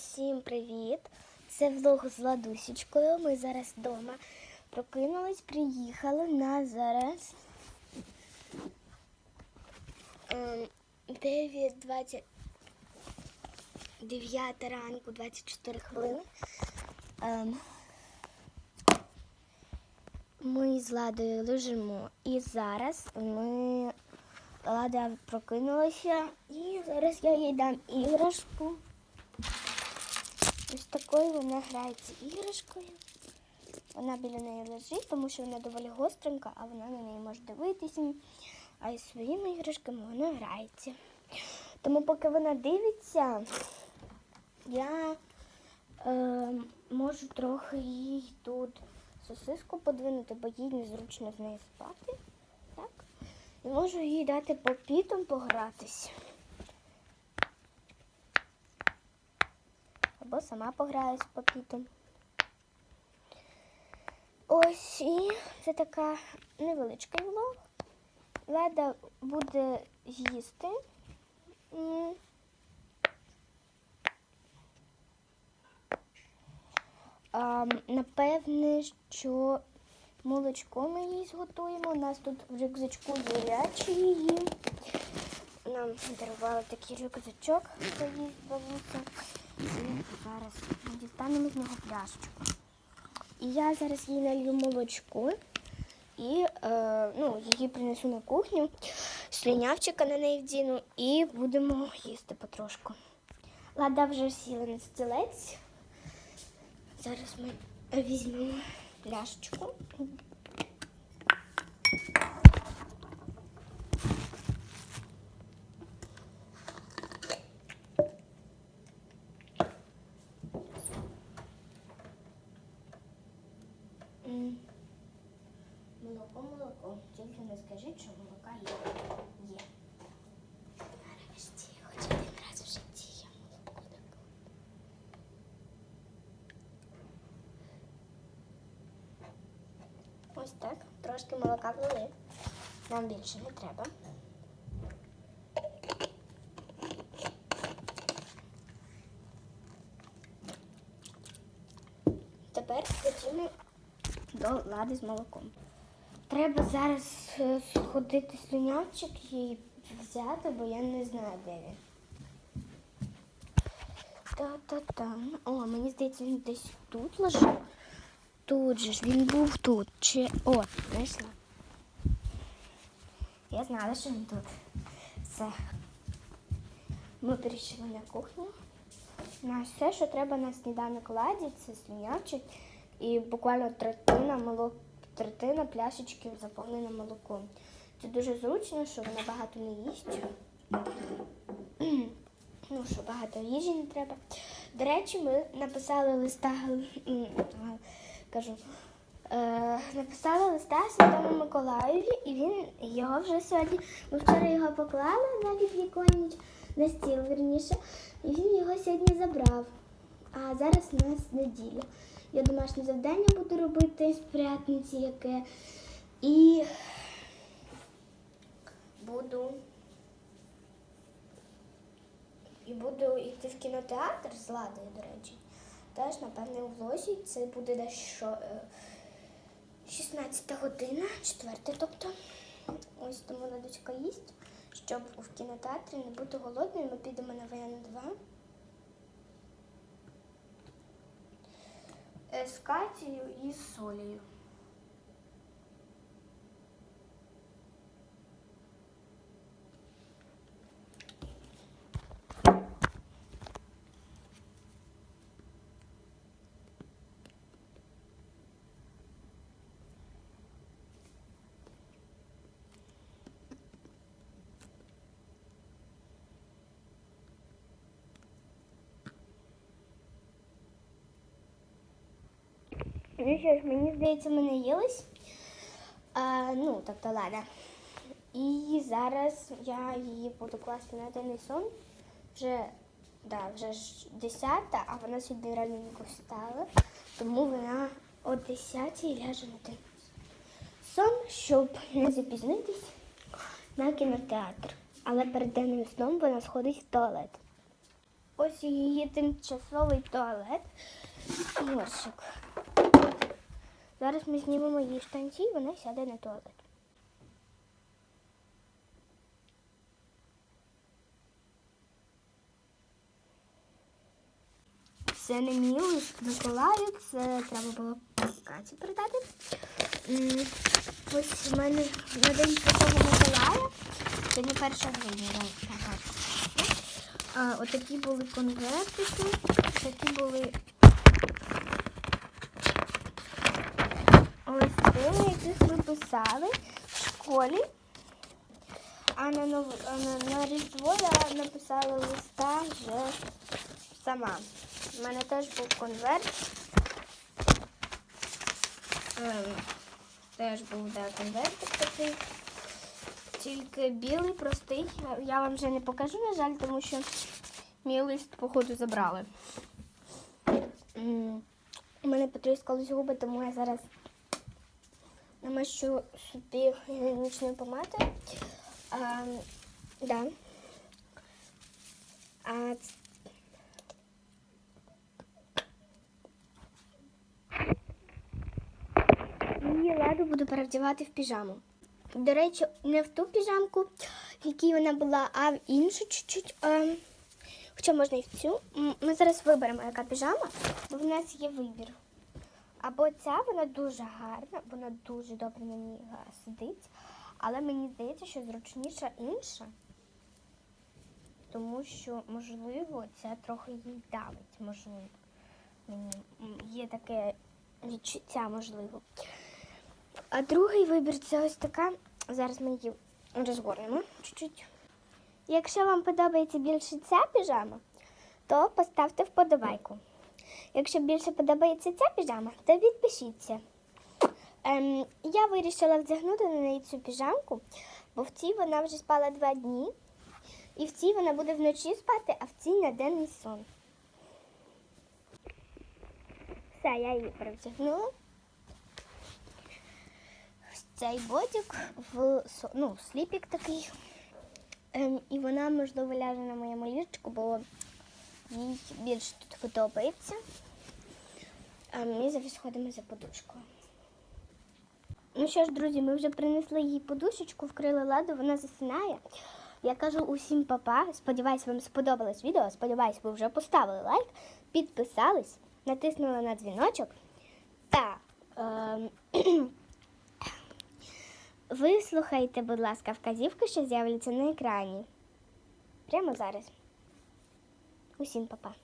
Усім привіт! Це влог з Ладусічкою. Ми зараз вдома прокинулись, приїхали на зараз ем, 9.20 9 ранку, 24 хвилини. Ем, Ми з Ладою лежимо. І зараз ми Лада прокинулася і зараз я їй дам іграшку. Ось такою вона грається іграшкою. Вона біля неї лежить, тому що вона доволі гостренька, а вона на неї може дивитися. А із своїми іграшками вона грається. Тому поки вона дивиться, я е, можу трохи їй тут сосиску подвинути, бо їй незручно з нею спати. Так? І можу їй дати попітом погратись. Або сама пограю з попітом. Ось і це така невеличкий влог. Лада буде їсти. А, напевне, що молочко ми їй зготуємо. У нас тут в рюкзачку речі її. Нам дарували такий рюкзачок, її бабуся. І зараз ми дістанемо з нього пляшечку. І я зараз їй налью молочко і е, ну, її принесу на кухню, слюнявчика на неї вдіну і будемо їсти потрошку. Лада вже сіла на стілець. Зараз ми візьмемо пляшечку. Молоко, молоко. Тільки не скажіть, що молока є. Є. Нарешті, хоч один раз в житті я молоко так. Ось так. Трошки молока влили. Нам більше не треба. Тепер ходімо до лади з молоком. Треба зараз е, сходити слюнявчик і взяти, бо я не знаю, де він. Та-та-та. О, мені здається, він десь тут лежав. Тут же ж він був тут. Чи... О, знайшла. Я знала, що він тут. Все. Ми перейшли на кухню. На все, що треба на сніданок ладі, це слюнявчик і буквально третина молок, третина пляшечки заповнена молоком. Це дуже зручно, що вона багато не їсть. Ну, що багато їжі не треба. До речі, ми написали листа, кажу, е, написали листа Святому Миколаєві, і він його вже сьогодні. Ми вчора його поклали на підвіконніч, на стіл, верніше, і він його сьогодні забрав. А зараз у нас неділя. Я домашнє завдання буду робити з п'ятниці яке. І буду. І буду йти в кінотеатр з Ладою, до речі. Теж, напевне, у влозі це буде десь що, е, 16 година, 4, тобто. Ось тому Ладочка їсть, щоб в кінотеатрі не бути голодною. Ми підемо на ВН2. З Катією і з. Ну мені здається, ми наїлись. А, ну, тобто Лада. І зараз я її буду класти на денний сон. Вже, да, вже ж 10, а вона сьогодні раненько встала, тому вона о 10 ляже на день сон, щоб не запізнитись на кінотеатр. Але перед денним сном вона сходить в туалет. ось її тимчасовий туалет. Морщик. Зараз ми знімемо її штанці, і вона сяде на туалет. Це не мій лист це треба було Каті передати. Ось в мене на день Святого Миколая. Сьогодні перша грудня, отакі були конвертики, такі були листи, на писали в школі. А на, нов... на, на Різдво я написала листа вже сама. У мене теж був конверт. Ем, теж був да, конвертик такий. Тільки білий, простий. Я вам вже не покажу, на жаль, тому що мій лист, походу, забрали. У мене потріскались губи, тому я зараз намащу собі гігієнічною помадою. А, да. А Її ладу буду перевдягати в піжаму. До речі, не в ту піжамку, в якій вона була, а в іншу чуть-чуть. Хоча можна і в цю. Ми зараз виберемо, яка піжама, бо в нас є вибір. Або ця, вона дуже гарна, вона дуже добре на ній е, сидить. Але мені здається, що зручніша інша. Тому що, можливо, ця трохи їй давить. Можливо. Мені є таке відчуття, можливо. А другий вибір це ось така. Зараз ми її розгорнемо чуть-чуть. Якщо вам подобається більше ця піжама, то поставте вподобайку. Якщо більше подобається ця піжама, то відпишіться. Ем, я вирішила вдягнути на неї цю піжамку, бо в цій вона вже спала два дні. І в цій вона буде вночі спати, а в цій на денний сон. Все, я її перевдягнула. Ось Цей бодік в ну, сліпік такий. Ем, і вона, можливо, ляже на моєму ліжечку, бо їй більше тут подобається. А ми зараз ходимо за подушкою. Ну що ж, друзі, ми вже принесли їй подушечку, вкрили ладу, вона засинає. Я кажу усім папа. Сподіваюсь, вам сподобалось відео. Сподіваюсь, ви вже поставили лайк, підписались, натиснули на дзвіночок. Та ем, вислухайте, будь ласка, вказівки, що з'являться на екрані. Прямо зараз. Усім папа.